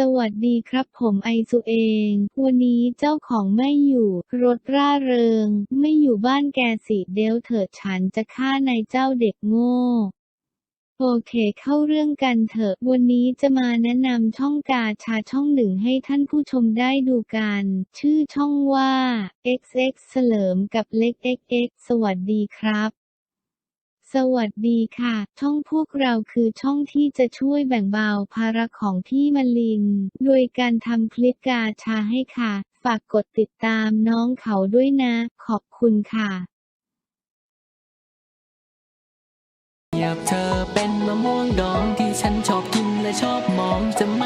สวัสดีครับผมไอซูเอง วันนี้เจ้าของไม่อยู่ รถร่าเริง ไม่อยู่บ้านแกสิเดยวเถิดฉันจะฆ่านายเจ้าเด็กโง่โอเคเข้าเรื่องกันเถอะ วันนี้จะมาแนะนำช่องกาชาช่องหนึ่งให้ท่านผู้ชมได้ดูกัน ชื่อช่องว่า XX เสลิมกับเล็ก XX สวัสดีครับ สวัสดีค่ะ ช่องพวกเราคือช่องที่จะช่วยแบ่งเบาภาระของพี่มลิน โดยการทำคลิปกาชาให้ค่ะ ฝากกดติดตามน้องเขาด้วยนะ ขอบคุณค่ะอยากเธอเป็นมะม่วงดองที่ฉันชอบกินและชอบมองจะไม่